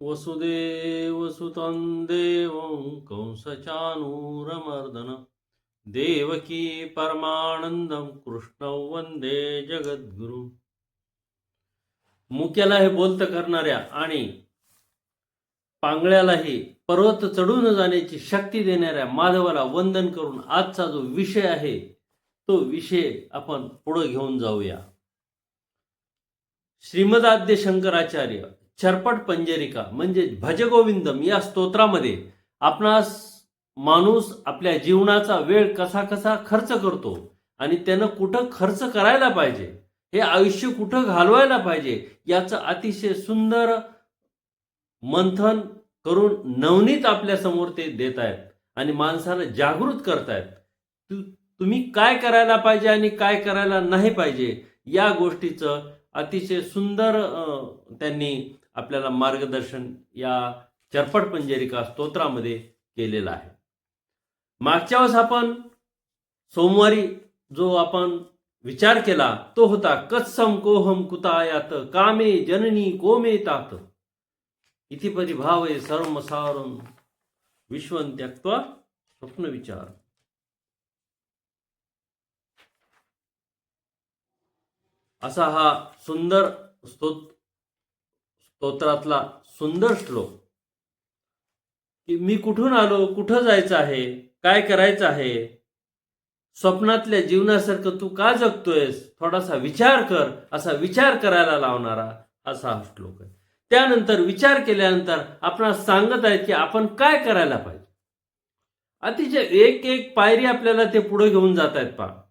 वसुदेवसुतं देवं कंसचानूरमर्दन। देवकी परमानंदम कृष्ण वंदे जगद्गुरु। मुक्याला हे बोलत करणाऱ्या आणि पांगळ्यालाही पर्वत चढून जाण्याची शक्ती देणाऱ्या माधवाला वंदन करून आजचा जो विषय आहे तो विषय आपण पुढे घेऊन जाऊया. श्रीमदाद्य शंकराचार्य छरपट पंजरिका म्हणजे भजगोविंदम या स्तोत्रामध्ये आपणास माणूस आपल्या जीवनाचा वेळ कसा कसा खर्च करतो आणि त्यानं कुठं खर्च करायला पाहिजे हे आयुष्य कुठं घालवायला पाहिजे याचं अतिशय सुंदर मंथन करून नवनीत आपल्यासमोर ते देत आहेत आणि माणसाला जागृत करतायत तु- तुम्ही काय करायला पाहिजे आणि काय करायला नाही पाहिजे या गोष्टीचं अतिशय सुंदर त्यांनी आपल्याला मार्गदर्शन या चरपट पंजरिका स्तोत्रामध्ये केलेलं आहे. मागच्या वेळेस आपण सोमवारी जो आपण विचार केला तो होता कत्सम कोहम कुतायात कामे जननी कोमे तात. इति परिभावे सर्व सारम विश्वं त्यक्त्वा स्वप्न विचार. असा हा सुंदर स्तोत्र स्तोत्रातला सुंदर श्लोक. की मी कुठून आलो कुठं जायचं आहे काय करायचं आहे? स्वप्नातल्या जीवनासारखं तू का जगतोयस? थोडासा विचार कर असा विचार करायला लावणारा असा हा श्लोक आहे. त्यानंतर विचार केल्यानंतर आपण सांगत आहेत की आपण काय करायला पाहिजे? अतिशय एक एक पायरी आपल्याला ते पुढे घेऊन जात आहेत पहा.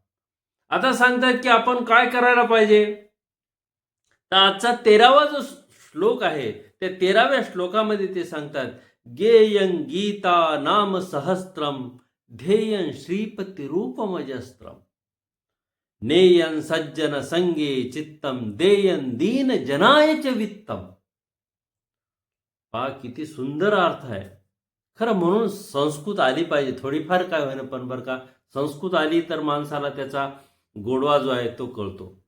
आता सांगतायत की आपण काय करायला पाहिजे? तर आजचा तेरावा जो श्लोक आहे त्या तेराव्या श्लोकामध्ये ते सांगतात गेयं गीता नाम सहस्त्रम ध्येयं श्रीपती रूपमजस्त्रम नेयन सज्जन संगे चित्तम देयन दीन जनायच वित्तम पा किती सुंदर अर्थ आहे. खरं म्हणून संस्कृत आली पाहिजे. थोडीफार काय होईना पण बरं का संस्कृत आली तर माणसाला त्याचा गोडवा जो आहे तो कळतो.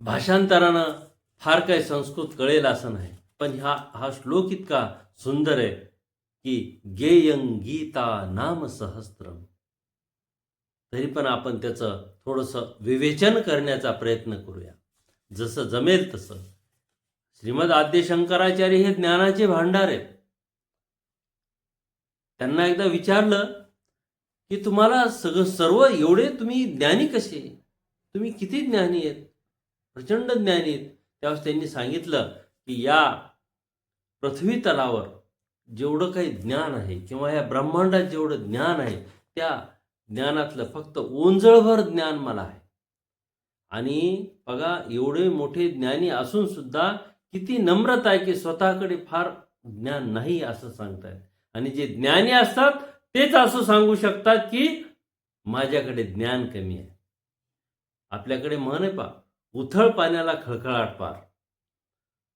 भाषांतरानं फार काही संस्कृत कळेल असं नाही. पण हा हा श्लोक इतका सुंदर आहे की गेयं गीता नाम सहस्त्रम तरी पण आपण त्याचं थोडंसं विवेचन करण्याचा प्रयत्न करूया. जसं जमेल तसं. श्रीमद आद्य शंकराचार्य हे ज्ञानाचे भांडार आहेत. त्यांना एकदा विचारलं की तुम्हाला सगळं सर्व एवढे तुम्ही ज्ञानी कसे? तुम्ही किती ज्ञानी आहेत? प्रचंड ज्ञानी आहेत. त्यावेळेस त्यांनी सांगितलं की या पृथ्वी तलावर जेवढं काही ज्ञान आहे किंवा या ब्रह्मांडात जेवढं ज्ञान आहे त्या ज्ञानातलं फक्त ओंजळभर ज्ञान मला आहे. आणि बघा एवढे मोठे ज्ञानी असून सुद्धा किती नम्रता आहे की स्वतःकडे फार ज्ञान नाही असं सांगतायत. आणि जे ज्ञानी असतात तेच असं सांगू शकतात की माझ्याकडे ज्ञान कमी आहे. आपल्याकडे मन आहे पा उथळ पाण्याला खळखळाट पार.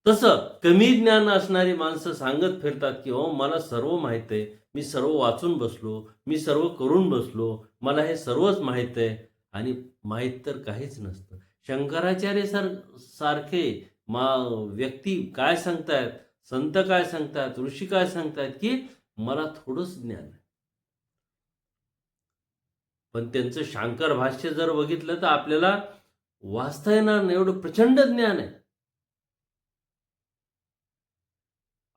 तसं कमी ज्ञान असणारी माणसं सांगत फिरतात की हो मला सर्व माहीत आहे. मी सर्व वाचून बसलो. मी सर्व करून बसलो. मला हे सर्वच माहीत आहे. आणि माहीत तर काहीच नसतं. शंकराचार्य सर सारखे मा व्यक्ती काय सांगतायत? संत काय सांगतायत? ऋषी काय सांगतायत की मला थोडंच ज्ञान आहे. पण त्यांचं शांकर भाष्य जर बघितलं तर आपल्याला वाचता येणार नाही एवढं प्रचंड ज्ञान आहे.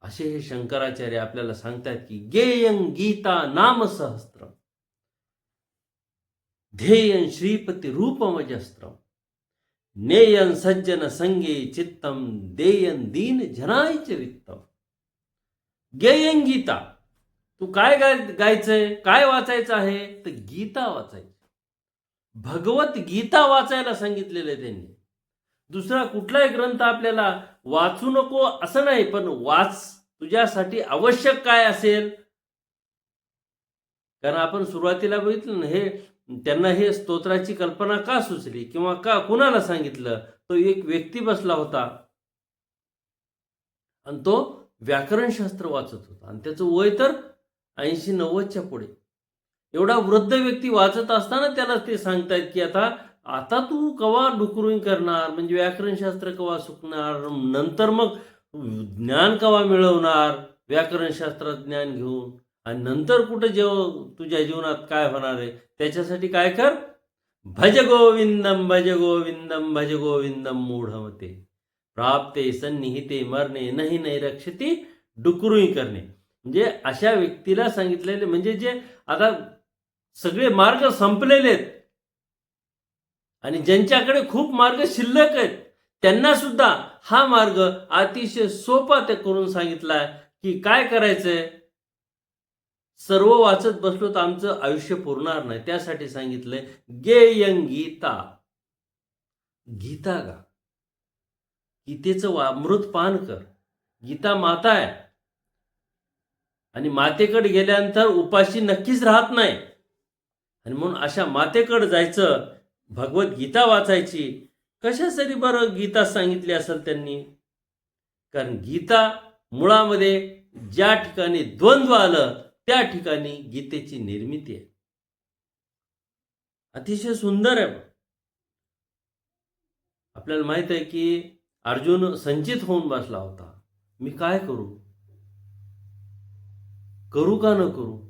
असे हे शंकराचार्य आपल्याला सांगतायत की गेयं गीता नाम सहस्त्र ध्येयं श्रीपती रूपमजस्त्र नेयन सज्जन संगे चित्तम देयन दीन जनाय वित्तम गेयं गीता. तू काय गाय गायचंय? काय वाचायचं आहे? तर गीता वाचायची. भगवत गीता वाचायला सांगितलेलं आहे त्यांनी. दुसरा कुठलाही ग्रंथ आपल्याला वाचू नको असं नाही पण वाच. तुझ्यासाठी आवश्यक काय असेल? कारण आपण सुरुवातीला बघितलं ना हे त्यांना हे स्तोत्राची कल्पना का सुचली किंवा का कुणाला सांगितलं? तो एक व्यक्ती बसला होता. आणि तो व्याकरणशास्त्र वाचत होता. आणि त्याचं वय तर ऐंशी नव्वदच्या पुढे. एवढा वृद्ध व्यक्ती वाचत असताना त्याला ते सांगतायत की आता आता तू कवा डुकरून करणार? म्हणजे व्याकरणशास्त्र कवा सुकणार? नंतर मग ज्ञान कवा मिळवणार? व्याकरणशास्त्रात ज्ञान घेऊन. आणि नंतर कुठं जेव तुझ्या जीवनात काय होणार आहे? त्याच्यासाठी काय कर? भज गोविंदम भज गोविंदम भज गोविंदम मूढमते. प्राप्ते सन्निहिते मरणे नाही नाही रक्षती डुकरुई करणे. म्हणजे अशा व्यक्तीला सांगितलेले म्हणजे जे आता सगळे मार्ग संपलेले आहेत. आणि ज्यांच्याकडे खूप मार्ग शिल्लक आहेत त्यांना सुद्धा हा मार्ग अतिशय सोपा ते करून सांगितलाय की काय करायचंय? सर्व वाचत बसलो तर आमचं आयुष्य पुरणार नाही. त्यासाठी सांगितलंय गेयं गीता. गीता गा. गीतेचं वा- अमृत पान कर. गीता माता आहे. आणि मातेकडे गेल्यानंतर उपाशी नक्कीच राहत नाही. आणि म्हणून अशा मातेकडे जायचं भगवद्गीता वाचायची कशासाठी बरं गीता सांगितली असेल त्यांनी? कारण गीता मुळामध्ये ज्या ठिकाणी द्वंद्व आलं त्या ठिकाणी गीतेची निर्मिती आहे. अतिशय सुंदर आहे आपल्याला माहीत आहे की अर्जुन संचित होऊन बसला होता. मी काय करू? करू का न करू?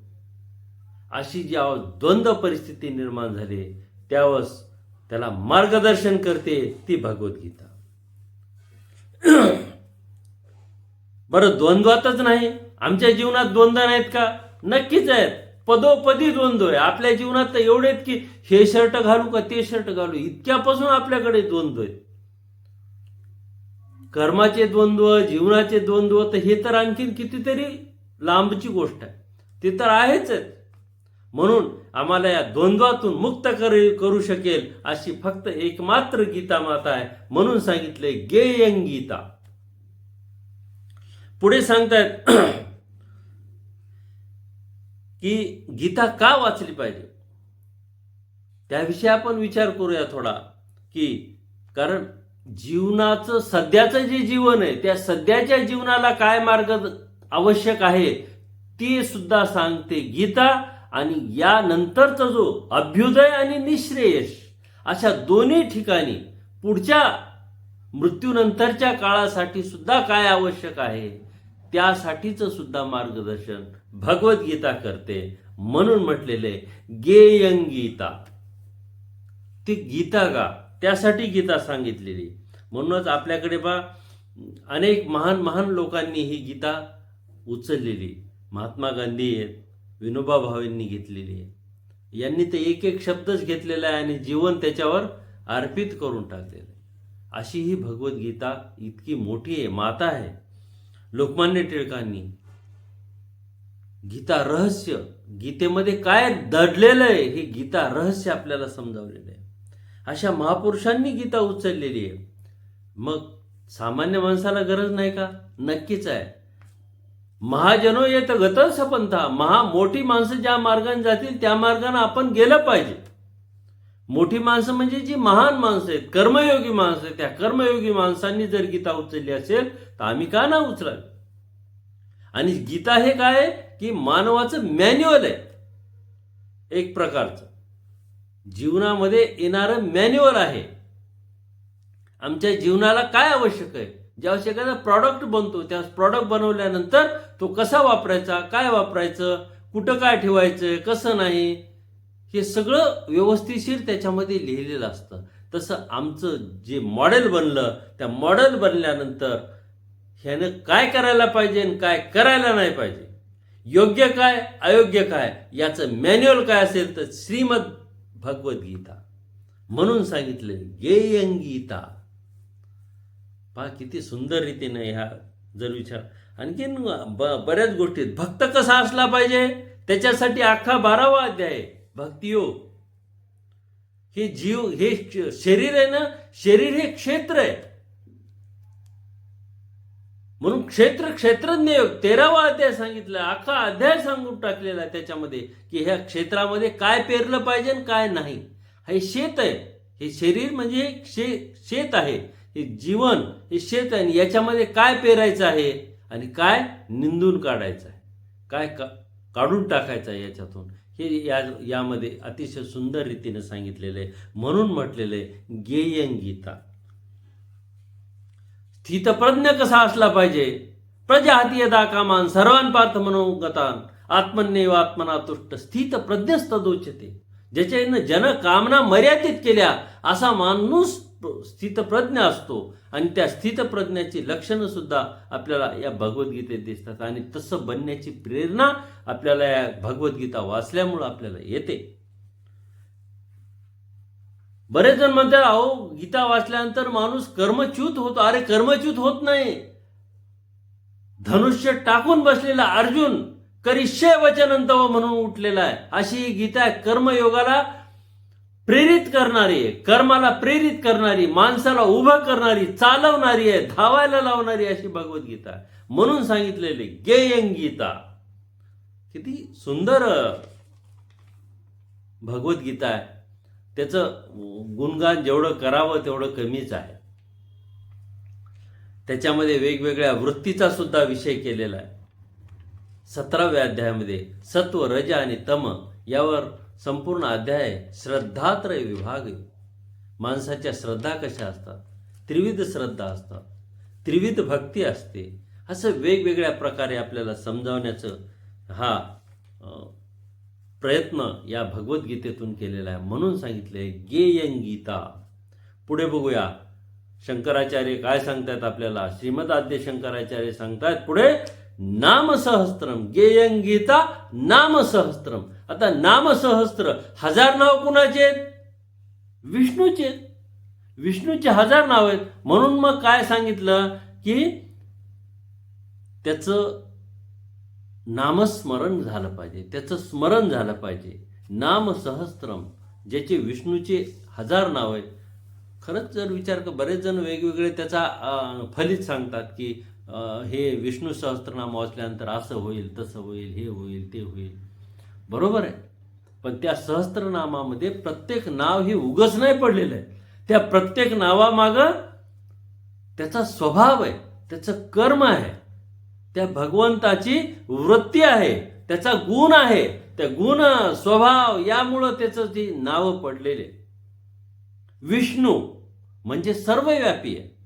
अशी ज्या द्वंद्व परिस्थिती निर्माण झाली त्यावेळेस त्याला मार्गदर्शन करते ती भगवद्गीता. बरं द्वंद्वातच नाही. आमच्या जीवनात द्वंद्व नाहीत का? नक्कीच आहेत. पदोपदी द्वंद्व आहे. आपल्या जीवनात तर एवढे आहेत की हे शर्ट घालू का ते शर्ट घालू? इतक्यापासून आपल्याकडे द्वंद्व आहेत कर्माचे द्वंद्व जीवनाचे द्वंद्व तर हे तर आणखीन कितीतरी लांबची गोष्ट आहे. ते तर आहेच आहेत. म्हणून आम्हाला या द्वंद्वातून मुक्त करू शकेल अशी फक्त एकमात्र गीता माता आहे म्हणून सांगितले गेयं गीता. पुढे सांगतायत की गीता का वाचली पाहिजे? त्याविषयी आपण विचार करूया थोडा की कारण जीवनाचं सध्याचं जे जीवन आहे त्या सध्याच्या जीवनाला काय मार्ग आवश्यक आहे ते सुद्धा सांगते गीता. आणि यानंतरचा जो अभ्युदय आणि निश्रेयश अशा दोन्ही ठिकाणी पुढच्या मृत्यूनंतरच्या काळासाठी सुद्धा काय आवश्यक आहे त्यासाठीचं सुद्धा मार्गदर्शन भगवद्गीता करते. म्हणून म्हटलेले गेयंग गीता. ती गीता गा त्यासाठी गीता सांगितलेली. म्हणूनच आपल्याकडे बा अनेक महान महान लोकांनी ही गीता उचललेली. महात्मा गांधी आहेत विनोबा भावेंनी घेतलेली आहे. यांनी तर एक एक शब्दच घेतलेला आहे आणि जीवन त्याच्यावर अर्पित करून टाकलेलं आहे. अशी ही भगवद्गीता इतकी मोठी आहे माता आहे. लोकमान्य टिळकांनी गीता रहस्य गीतेमध्ये काय दडलेलं आहे हे गीता रहस्य आपल्याला समजावलेलं आहे. अशा महापुरुषांनी गीता उचललेली आहे. मग सामान्य माणसाला गरज नाही का? नक्कीच आहे. महाजनो येत गत सपंथा महा मोठी माणसं ज्या मार्गाने जातील त्या मार्गाने आपण गेलं पाहिजे. मोठी माणसं म्हणजे जी महान माणसं आहेत कर्मयोगी माणसं आहेत. त्या कर्मयोगी माणसांनी जर गीता उचलली असेल तर आम्ही का ना उचलावी? आणि गीता हे काय की मानवाचं मॅन्युअल आहे. एक प्रकारचं. जीवनामध्ये येणारं मॅन्युअल आहे. आमच्या जीवनाला काय आवश्यक आहे? ज्यावेळेस एखादा प्रॉडक्ट बनतो त्या प्रॉडक्ट बनवल्यानंतर तो कसा वापरायचा काय वापरायचं कुठं काय ठेवायचं कसं नाही हे सगळं व्यवस्थिशीर त्याच्यामध्ये लिहिलेलं असतं. तसं आमचं जे मॉडेल बनलं त्या मॉडेल बनल्यानंतर ह्यानं काय करायला पाहिजे आणि काय करायला नाही पाहिजे? योग्य काय अयोग्य काय? याचं मॅन्युअल काय असेल तर श्रीमद भगवद्गीता. म्हणून सांगितलं गेयंगीता गीता पहा किती सुंदर रीतीनं ह्या जर विचार आणखीन ब बऱ्याच गोष्टीत भक्त कसा असला पाहिजे? त्याच्यासाठी अख्खा बारावा अध्याय भक्तियोग हे जीव हे शरीर आहे ना शरीर हे क्षेत्र आहे. म्हणून क्षेत्र क्षेत्रज्ञ योग. तेरावा अध्याय सांगितला अख्खा अध्याय सांगून टाकलेला त्याच्यामध्ये की ह्या क्षेत्रामध्ये काय पेरलं पाहिजे आणि काय नाही. हे शेत आहे. हे शरीर म्हणजे शे शेत आहे. हे जीवन हे शेत आहे आणि याच्यामध्ये काय पेरायचं आहे आणि काय निंदून काढायचं आहे? काय का काढून टाकायचं आहे याच्यातून? हे या यामध्ये अतिशय सुंदर रीतीने सांगितलेले म्हणून म्हटलेले गेयन गीता. स्थितप्रज्ञ कसा असला पाहिजे? प्रजाती यदा कामान सर्वान मनोगतान आत्मन्यव आत्मना तुष्ट. स्थित प्रज्ञस्तदोचते ज्याच्यानं जन कामना मर्यादित केल्या असा माणूस स्थितप्रज्ञ असतो. आणि त्या स्थितप्रज्ञाची लक्षणं सुद्धा आपल्याला या भगवद्गीतेत दिसतात. आणि तसं बनण्याची प्रेरणा आपल्याला या भगवद्गीता वाचल्यामुळं आपल्याला येते. बरेच जण म्हणतात अहो गीता वाचल्यानंतर माणूस कर्मच्युत होतो. अरे कर्मच्युत होत नाही. धनुष्य टाकून बसलेला अर्जुन करिष्य वचनंतव म्हणून उठलेला आहे. अशी ही गीता आहे कर्मयोगाला प्रेरित करणारी आहे कर्माला प्रेरित करणारी माणसाला उभं करणारी चालवणारी आहे धावायला लावणारी अशी भगवद्गीता. म्हणून सांगितलेली गेयंगीता किती सुंदर भगवद्गीता आहे. त्याचं गुणगान जेवढं करावं तेवढं कमीच आहे. त्याच्यामध्ये वेगवेगळ्या वृत्तीचा सुद्धा विषय केलेला आहे. सतराव्या अध्यायामध्ये सत्व रज आणि तम यावर संपूर्ण अध्याय श्रद्धात्रय विभाग. आहे. माणसाच्या श्रद्धा कशा असतात? त्रिविध श्रद्धा असतात. त्रिविध भक्ती असते. असं वेगवेगळ्या प्रकारे आपल्याला समजावण्याचं हा प्रयत्न या भगवद्गीतेतून केलेला आहे. म्हणून सांगितले गेयं गीता. पुढे बघूया. शंकराचार्य काय सांगतात आपल्याला? श्रीमद आद्य शंकराचार्य सांगतात पुढे नामसहस्त्रम गेयं गीता नामसहस्त्रम आता नामसहस्त्र हजार नाव कुणाचे आहेत? विष्णूचे विष्णूचे हजार नाव आहेत. म्हणून मग काय सांगितलं की त्याचं नामस्मरण झालं पाहिजे. त्याचं स्मरण झालं पाहिजे. नाम सहस्त्रम ज्याचे विष्णूचे हजार नाव आहेत. खरंच जर विचार कर बरेच जण वेगवेगळे त्याचा फलित सांगतात की हे विष्णू सहस्त्रनाम वाचल्यानंतर असं होईल तसं होईल हे होईल ते होईल. बरोबर आहे. पण त्या सहस्त्रनामामध्ये प्रत्येक नाव हे उगच नाही पडलेलं आहे. त्या प्रत्येक नावामागं त्याचा स्वभाव आहे त्याचं कर्म आहे त्या भगवंताची वृत्ती आहे त्याचा गुण आहे. त्या गुण स्वभाव यामुळं त्याचं जी नावं पडलेले विष्णू म्हणजे सर्वव्यापी आहे.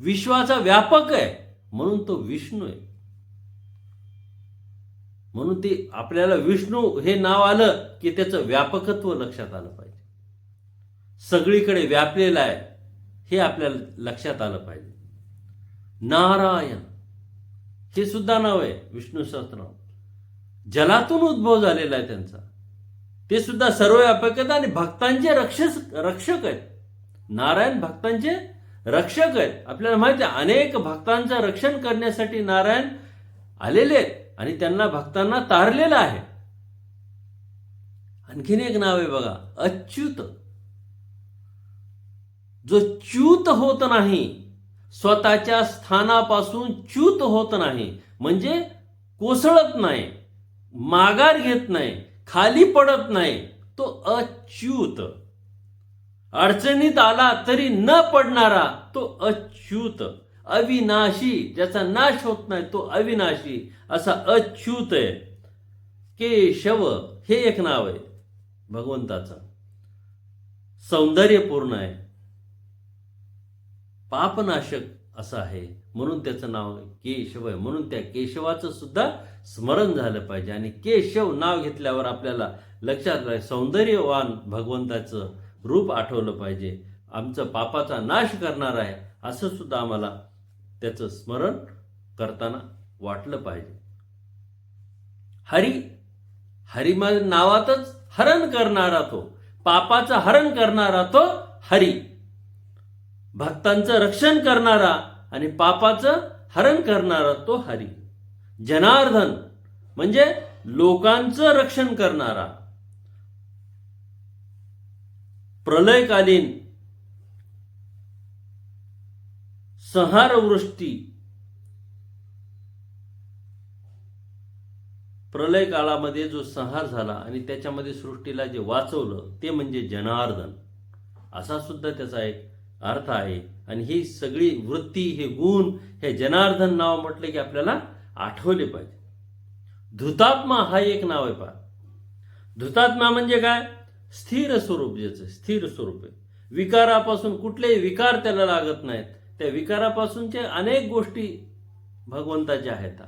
विश्वाचा व्यापक आहे म्हणून तो विष्णू आहे. म्हणून ते आपल्याला विष्णू हे नाव आलं की त्याचं व्यापकत्व लक्षात आलं पाहिजे. सगळीकडे व्यापलेलं आहे हे आपल्याला लक्षात आलं पाहिजे. नारायण हे सुद्धा नाव आहे विष्णू सहस्त्रनाम. जलातून उद्भव झालेला आहे त्यांचा. ते सुद्धा सर्व व्यापक आहेत आणि भक्तांचे रक्षस रक्षक आहेत. नारायण भक्तांचे रक्षक आहेत. आपल्याला माहिती आहे अनेक भक्तांचं रक्षण करण्यासाठी नारायण आलेले आहेत. आणि त्यांना भक्तांना तारलेलं आहे. आणखीन एक नाव आहे बघा अच्युत. जो च्युत होत नाही स्वतःच्या स्थानापासून च्युत होत नाही म्हणजे कोसळत नाही माघार घेत नाही खाली पडत नाही तो अच्युत. अडचणीत आला तरी न पडणारा तो अच्युत. अविनाशी ज्याचा नाश होत नाही तो अविनाशी असा अच्युत आहे. केशव हे एक नाव आहे भगवंताचं. सौंदर्यपूर्ण आहे. पापनाशक असं आहे. म्हणून त्याचं नाव केशव आहे. म्हणून त्या केशवाचं सुद्धा स्मरण झालं पाहिजे. आणि केशव नाव घेतल्यावर आपल्याला लक्षात राहील सौंदर्यवान भगवंताचं रूप आठवलं पाहिजे. आमचं पापाचा नाश करणार आहे असं सुद्धा आम्हाला त्याचं स्मरण करताना वाटलं पाहिजे. हरी हरी नावातच हरण करणारा तो पापाचं हरण करणारा तो हरी. भक्तांचं रक्षण करणारा आणि पापाचं हरण करणारा तो हरी. जनार्दन म्हणजे लोकांचं रक्षण करणारा. प्रलयकालीन संहारवृष्टी प्रलय काळामध्ये जो संहार झाला आणि त्याच्यामध्ये सृष्टीला जे वाचवलं ते म्हणजे जनार्दन. असा सुद्धा त्याचा एक अर्थ आहे. आणि ही सगळी वृत्ती हे गुण हे जनार्दन नाव म्हटलं की आपल्याला आठवले पाहिजे. धृतात्मा हा एक नाव आहे पहा. धृतात्मा म्हणजे काय? स्थिर स्वरूप ज्याचं स्थिर स्वरूप आहे. विकारापासून कुठलेही विकार त्याला लागत नाहीत. त्या विकारापासूनचे अनेक गोष्टी भगवंताच्या आहेत.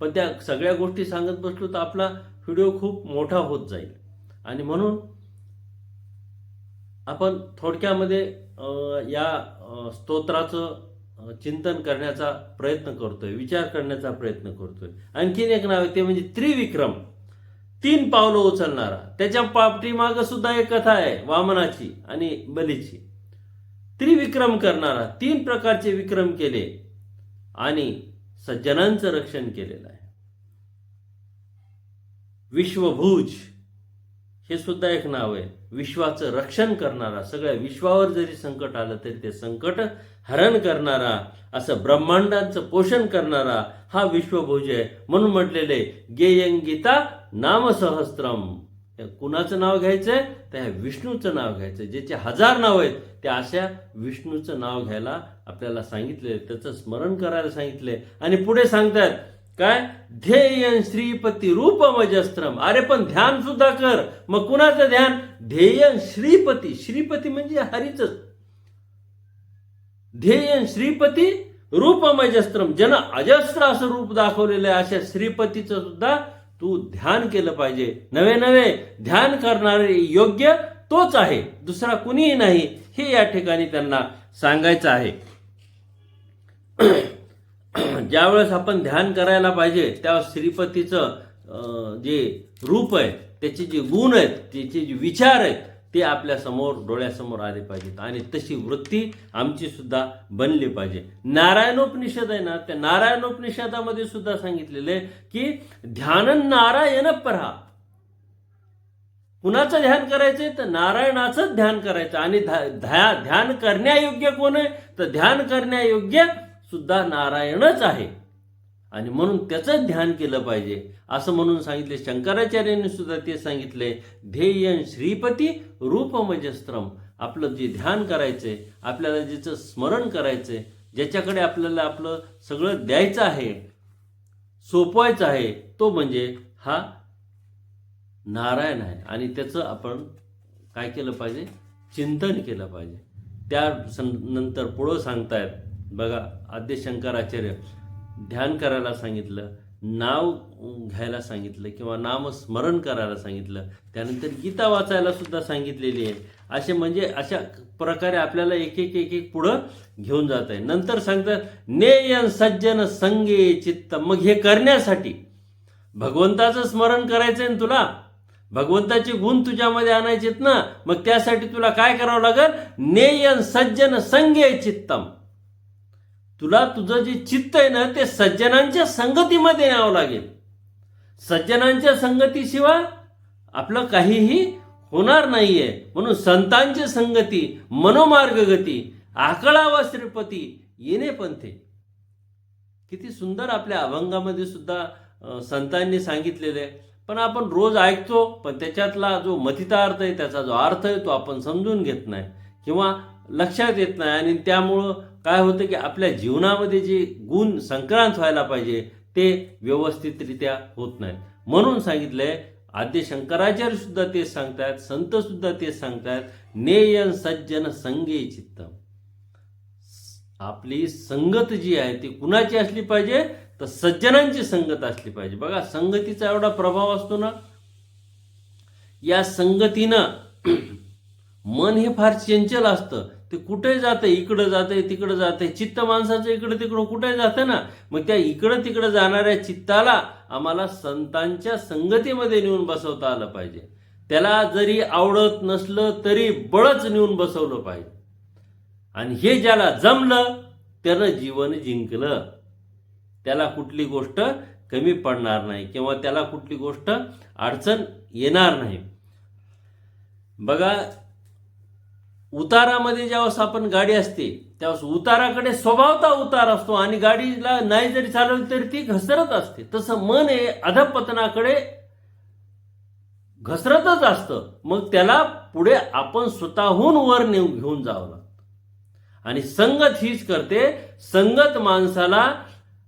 पण त्या सगळ्या गोष्टी सांगत बसलो तर आपला व्हिडिओ खूप मोठा होत जाईल. आणि म्हणून आपण थोडक्यामध्ये या स्तोत्राचं चिंतन करण्याचा प्रयत्न करतोय विचार करण्याचा प्रयत्न करतोय. आणखीन एक नाव आहे ते म्हणजे त्रिविक्रम. तीन पावलं उचलणारा. त्याच्या पाठीमागं सुद्धा एक कथा आहे वामनाची आणि बलीची. त्रिविक्रम करणारा तीन प्रकारचे विक्रम केले आणि सज्जनांचं रक्षण केलेलं आहे. विश्वभूज हे सुद्धा एक नाव आहे. विश्वाचं रक्षण करणारा सगळ्या विश्वावर जरी संकट आलं तरी ते संकट हरण करणारा असं ब्रह्मांडांचं पोषण करणारा हा विश्वभुज आहे. म्हणून म्हटलेले गेयंगीता नामसहस्त्रम कुणाचं नाव घ्यायचंय त्या विष्णूचं नाव घ्यायचं. ज्याचे हजार नाव आहेत त्या अशा विष्णूचं नाव घ्यायला आपल्याला सांगितले त्याचं स्मरण करायला सांगितले आणि पुढे सांगतायत काय? ध्येय श्रीपती रूपमजस्त्रम अरे पण ध्यान सुद्धा कर. मग कुणाचं ध्यान? ध्येय श्रीपती. श्रीपती म्हणजे हरीच. ध्येय श्रीपती रूपमजस्त्रम ज्यानं अजस्त्र असं रूप दाखवलेलं आहे अशा श्रीपतीचं सुद्धा तू ध्यान केलं पाहिजे. नवे नवे ध्यान करणारे योग्य तोच आहे. दुसरा कुणीही नाही हे या ठिकाणी त्यांना सांगायचं आहे. ज्यावेळेस आपण ध्यान करायला पाहिजे त्यावेळेस श्रीपतीचं अं, जे रूप आहे त्याचे जे गुण आहेत त्याचे जे विचार आहेत ते आपल्यासमोर डोळ्यासमोर आले पाहिजेत. आणि तशी वृत्ती आमची सुद्धा बनली पाहिजे. नारायणोपनिषद आहे ना त्या नारायणोपनिषदामध्ये सुद्धा सांगितलेलं आहे की ध्यान नारायण परा. कुणाचं ध्यान करायचंय? तर नारायणाचंच ध्यान करायचं. आणि ध्या- ध्यान करण्यायोग्य कोण आहे? तर ध्यान करण्यायोग्य सुद्धा नारायणच आहे. आणि म्हणून त्याचं ध्यान केलं पाहिजे. असं म्हणून सांगितले शंकराचार्यांनी सुद्धा ते सांगितले ध्येय श्रीपती रूप मजस्त्रम आपलं जे ध्यान करायचंय आपल्याला ज्याचं स्मरण करायचंय ज्याच्याकडे आपल्याला आपलं सगळं द्यायचं आहे सोपवायचं आहे तो म्हणजे हा नारायण आहे. आणि त्याचं आपण काय केलं पाहिजे? चिंतन केलं पाहिजे. त्या सं- नंतर पुढं सांगतायत. बघा आद्य शंकराचार्य ध्यान करायला सांगितलं नाव घ्यायला सांगितलं किंवा नामस्मरण करायला सांगितलं. त्यानंतर गीता वाचायला सुद्धा सांगितलेली आहे. असे म्हणजे अशा प्रकारे आपल्याला एक एक एक एक पुढं घेऊन जात आहे. नंतर सांगतात नेयन सज्जन संगे चित्त मग हे करण्यासाठी. भगवंताचं स्मरण करायचंय ना तुला? भगवंताचे गुण तुझ्यामध्ये आणायचेत ना? मग त्यासाठी तुला काय करावं लागेल? नेयन सज्जन संगे चित्तम. तुला तुझं जे चित्त आहे ना ते सज्जनांच्या संगतीमध्ये न्यावं लागेल. सज्जनांच्या संगतीशिवाय आपलं काहीही होणार नाहीये. म्हणून संतांची संगती मनोमार्ग गती आकळावा श्रीपती येणे पंथे किती सुंदर आपल्या अभंगामध्ये सुद्धा संतांनी सांगितलेलं आहे. पण आपण रोज ऐकतो पण त्याच्यातला जो मथितार्थ आहे त्याचा जो अर्थ आहे तो आपण समजून घेत नाही. किंवा लक्षात येत नाही. आणि त्यामुळं काय होतं की आपल्या जीवनामध्ये जे गुण संक्रांत व्हायला पाहिजे ते व्यवस्थितरित्या होत नाहीत. म्हणून सांगितलंय आद्य शंकराचार्य सुद्धा तेच सांगतायत संत सुद्धा तेच सांगतायत नेयन सज्जन संगे चित्तम. आपली संगत जी आहे ती कुणाची असली पाहिजे? तर सज्जनांची संगत असली पाहिजे. बघा संगतीचा एवढा प्रभाव असतो ना या संगतीनं मन हे फार चंचल असतं. ते कुठे जातं इकडं जातंय तिकडं जाते चित्त माणसाचं इकडं तिकडं कुठे जातं ना? मग त्या इकडं तिकडं जाणाऱ्या चित्ताला आम्हाला संतांच्या संगतीमध्ये नेऊन बसवता आलं पाहिजे. त्याला जरी आवडत नसलं तरी बळच नेऊन बसवलं पाहिजे. आणि हे ज्याला जमलं त्यानं जीवन जिंकलं. त्याला कुठली गोष्ट कमी पडणार नाही किंवा त्याला कुठली गोष्ट अडचण येणार नाही. बघा उतारामध्ये ज्यावेळेस आपण गाडी असते त्यावेळेस उताराकडे स्वभावता उतार असतो आणि गाडीला नाही जरी चालवली तरी ती घसरत असते. तसं मन हे अधपतनाकडे घसरतच असतं. मग त्याला पुढे आपण स्वतःहून वर नेऊ घेऊन जावं लागतं. आणि संगत हीच करते संगत माणसाला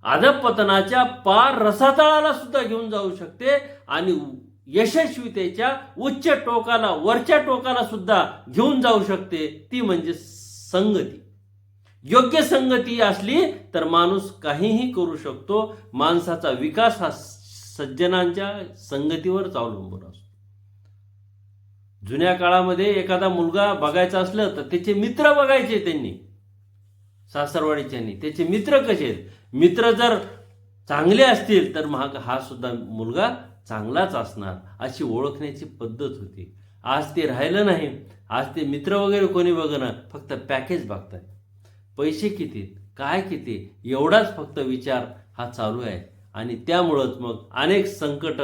अधपतनाच्या पार रसातळाला सुद्धा घेऊन जाऊ शकते आणि यशस्वीतेच्या उच्च टोकाला वरच्या टोकाला सुद्धा घेऊन जाऊ शकते ती म्हणजे संगती. योग्य संगती असली तर माणूस काहीही करू शकतो माणसाचा विकास हा सज्जनांच्या संगतीवरच अवलंबून असतो. जुन्या काळामध्ये एखादा मुलगा बघायचा असलं तर त्याचे मित्र बघायचे त्यांनी सासरवाडीच्यांनी. त्याचे मित्र कसे आहेत? मित्र जर चांगले असतील तर मग हा सुद्धा मुलगा चांगलाच असणार अशी ओळखण्याची पद्धत होती. आज ते राहिलं नाही. आज ते मित्र वगैरे कोणी बघणार फक्त पॅकेज बघताय पैसे किती? काय किती? एवढाच फक्त विचार हा चालू आहे. आणि त्यामुळंच मग अनेक संकट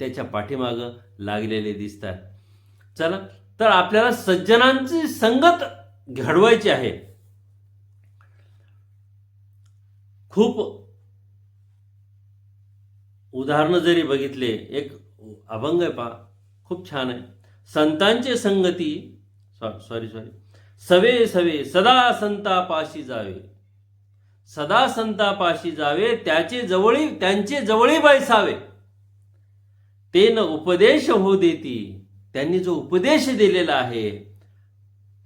त्याच्या पाठीमागं लागलेले दिसतात. चला तर आपल्याला सज्जनांची संगत घडवायची आहे. खूप उदाहरणं जरी बघितले एक अभंग आहे पा खूप छान आहे. संतांचे संगती सॉरी सॉरी सवे सवे सदा संतापाशी जावे. सदा संतापाशी जावे त्याचे जवळी त्यांचे जवळी बैसावे. ते न उपदेश हो देती त्यांनी जो उपदेश दिलेला आहे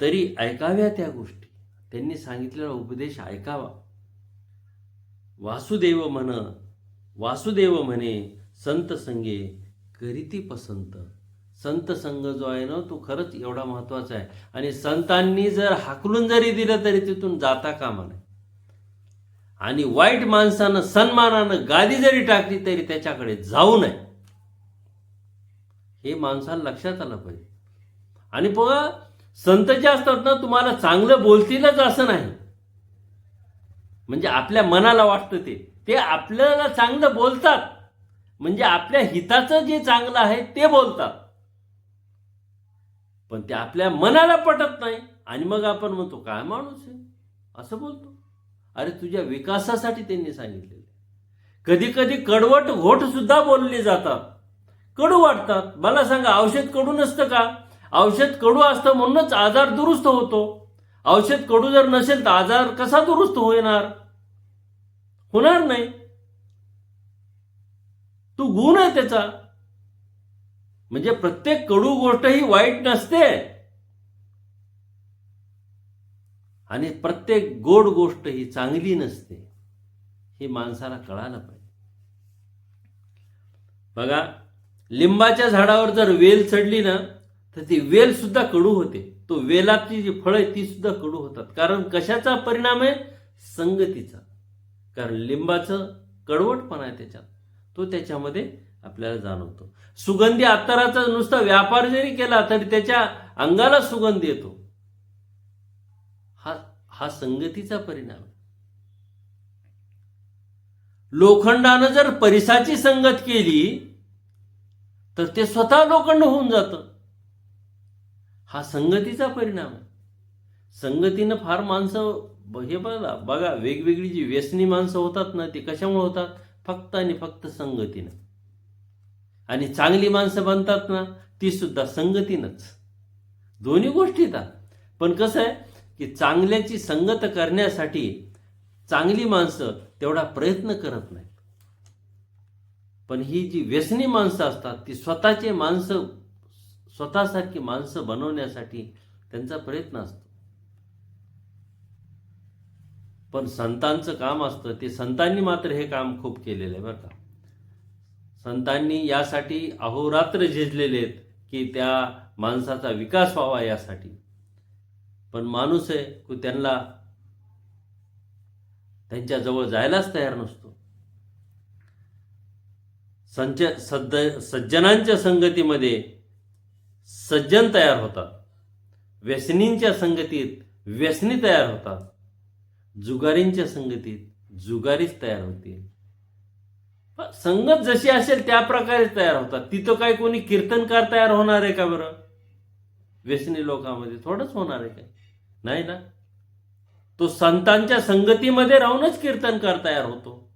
तरी ऐकाव्या त्या गोष्टी. त्यांनी सांगितलेला उपदेश ऐकावा. वासुदेव म्हण वासुदेव म्हणे संत संगे करीती पसंत. संत संघ जो आहे ना तो खरंच एवढा महत्त्वाचा आहे. आणि संतांनी जर हाकलून जरी दिलं तरी तिथून जाता कामा नये. आणि वाईट माणसानं सन्मानानं गादी जरी टाकली तरी त्याच्याकडे जाऊ नये. हे माणसाला लक्षात आलं पाहिजे. आणि बघा संत जे असतात ना तुम्हाला चांगलं बोलतीलच असं नाही. म्हणजे आपल्या मनाला वाटतं ते. ते आपल्याला चांगलं बोलतात. म्हणजे आपल्या हिताचं जे चांगलं आहे ते बोलतात. पण ते आपल्या मनाला पटत नाही. आणि मग आपण म्हणतो काय माणूस आहे? असं बोलतो. अरे तुझ्या विकासासाठी त्यांनी सांगितलेले कधी कधी कडवट घोट सुद्धा बोलले जातात. कडू वाटतात. मला सांगा औषध कडू नसतं का? औषध कडू असतं म्हणूनच आजार दुरुस्त होतो. औषध कडू जर नसेल तर आजार कसा दुरुस्त होणार? होणार नाही. तू गुण आहे त्याचा. म्हणजे प्रत्येक कडू गोष्ट ही वाईट नसते. आणि प्रत्येक गोड गोष्ट ही चांगली नसते हे माणसाला कळायला पाहिजे. बघा लिंबाच्या झाडावर जर वेल चढली ना तर ती वेल सुद्धा कडू होते. तो वेलाची जी फळं आहे ती सुद्धा कडू होतात. कारण कशाचा परिणाम आहे? संगतीचा. कारण लिंबाचं कडवटपणा आहे त्याच्यात. तो त्याच्यामध्ये आपल्याला जाणवतो. सुगंधी अत्तराचा नुसता व्यापार जरी केला तरी त्याच्या अंगाला सुगंध येतो. हा हा संगतीचा परिणाम लोखंडानं जर परिसाची संगत केली तर ते स्वतः लोखंड होऊन जातं. हा संगतीचा परिणाम आहे. संगतीनं फार माणसं हे बघा बघा वेगवेगळी जी व्यसनी माणसं होतात ना ती कशामुळे होतात? फक्त आणि फक्त संगतीनं. आणि चांगली माणसं बनतात ना ती सुद्धा संगतीनंच. दोन्ही गोष्टी येतात. पण कसं आहे की चांगल्याची संगत करण्यासाठी चांगली माणसं तेवढा प्रयत्न करत नाहीत. पण ही जी व्यसनी माणसं असतात ती स्वतःचे माणसं स्वतःसारखी माणसं बनवण्यासाठी त्यांचा प्रयत्न असतो. पण संतांचं काम असतं. ते संतांनी मात्र हे काम खूप केलेलं आहे बरं का. संतांनी यासाठी अहोरात्र झिजलेले आहेत की त्या माणसाचा विकास व्हावा यासाठी. पण माणूस आहे की त्यांना त्यांच्याजवळ जायलाच तयार नसतो. संच सज्ज सज्जनांच्या संगतीमध्ये सज्जन तयार होतात. व्यसनींच्या संगतीत व्यसनी तयार होतात. जुगारींच्या संगतीत जुगारीच तयार होते. संगत जशी असेल त्या प्रकारे तयार होतात. तिथं काय कोणी कीर्तनकार तयार होणार आहे का बरं? व्यसनी लोकांमध्ये थोडंच होणार आहे काय? नाही ना? तो संतांच्या संगतीमध्ये राहूनच कीर्तनकार तयार होतो.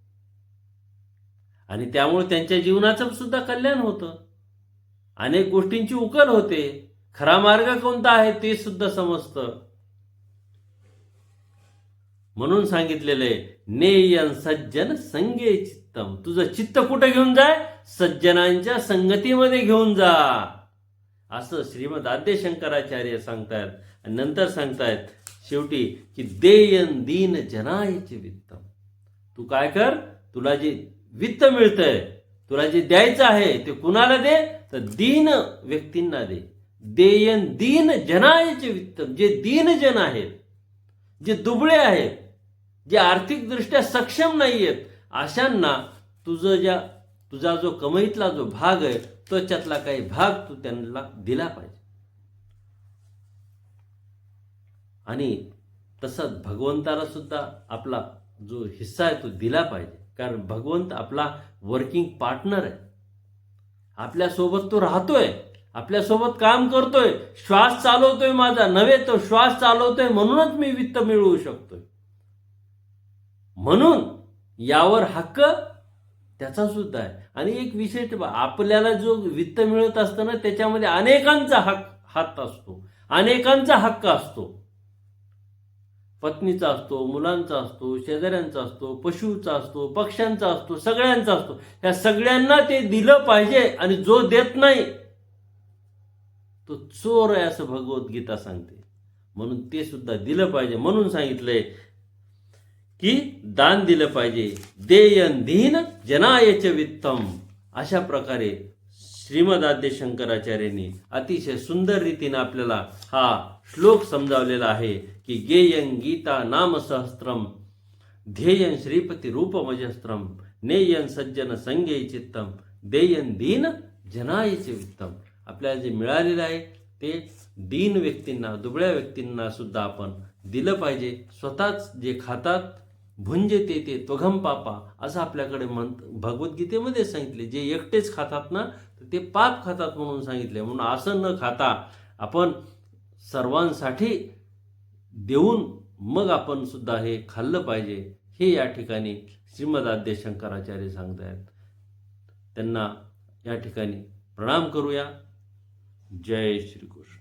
आणि त्यामुळे त्यांच्या जीवनाचं सुद्धा कल्याण होतं. अनेक गोष्टींची उकल होते. खरा मार्ग कोणता आहे ते सुद्धा समजतं. म्हणून सांगितलेलं आहे नेयन सज्जन संगे चित्तम. तुझं चित्त कुठं घेऊन जाय? सज्जनांच्या संगतीमध्ये घेऊन जा. असं श्रीमद आद्य शंकराचार्य सांगतायत. आणि नंतर सांगतायत शेवटी की देयन दीन जनायचे वित्तम. तू काय कर? तुला जे वित्त मिळतंय तुला जे द्यायचं आहे ते कुणाला दे? तर दीन व्यक्तींना दे. देयन दीन जनायचे वित्तम. जे दीन जन आहेत जे दुबळे आहेत जे आर्थिकदृष्ट्या सक्षम नाही आहेत अशांना तुझं ज्या तुझा जो कमाईतला जो भाग आहे त्याच्यातला काही भाग तू त्यांना दिला पाहिजे. आणि तसंच भगवंताला सुद्धा आपला जो हिस्सा आहे तो दिला पाहिजे. कारण भगवंत आपला वर्किंग पार्टनर आहे. आपल्यासोबत तो राहतोय. आपल्यासोबत काम करतोय. श्वास चालवतोय माझा. नव्हे तो श्वास चालवतोय म्हणूनच मी वित्त मिळवू शकतोय. म्हणून यावर हक्क त्याचा सुद्धा आहे. आणि एक विशेष आपल्याला जो वित्त मिळत असतं ना त्याच्यामध्ये अनेकांचा हक हात असतो. अनेकांचा हक्क असतो. पत्नीचा असतो मुलांचा असतो शेजाऱ्यांचा असतो पशुचा असतो पक्ष्यांचा असतो सगळ्यांचा असतो. या सगळ्यांना ते दिलं पाहिजे आणि जो देत नाही तो चोर आहे असं भगवद्गीता सांगते. म्हणून ते सुद्धा दिलं पाहिजे. म्हणून सांगितलंय की दान दिलं पाहिजे. देयन दीन जनायच वित्तम. अशा प्रकारे श्रीमद आद्य शंकराचार्यांनी अतिशय सुंदर रीतीने आपल्याला हा श्लोक समजावलेला आहे की गेयं गीता नाम सहस्त्रम ध्येयन श्रीपती रूपमजस्त्रम नेयन सज्जन संगे चित्तम देयन दीन जनायचे वित्तम. आपल्याला जे मिळालेलं आहे ते दीन व्यक्तींना दुबळ्या व्यक्तींना सुद्धा आपण दिलं पाहिजे. स्वतःच जे खातात भुंजे ते ते त्वघम पापा असं आपल्याकडे म्हण भगवद्गीतेमध्ये सांगितले. जे एकटेच खातात ना तर ते पाप खातात म्हणून सांगितले. म्हणून असं न खाता आपण सर्वांसाठी देऊन मग आपण सुद्धा हे खाल्लं पाहिजे. हे या ठिकाणी श्रीमदाद्य शंकराचार्य सांगत आहेत त्यांना या ठिकाणी प्रणाम करूया. जय श्रीकृष्ण.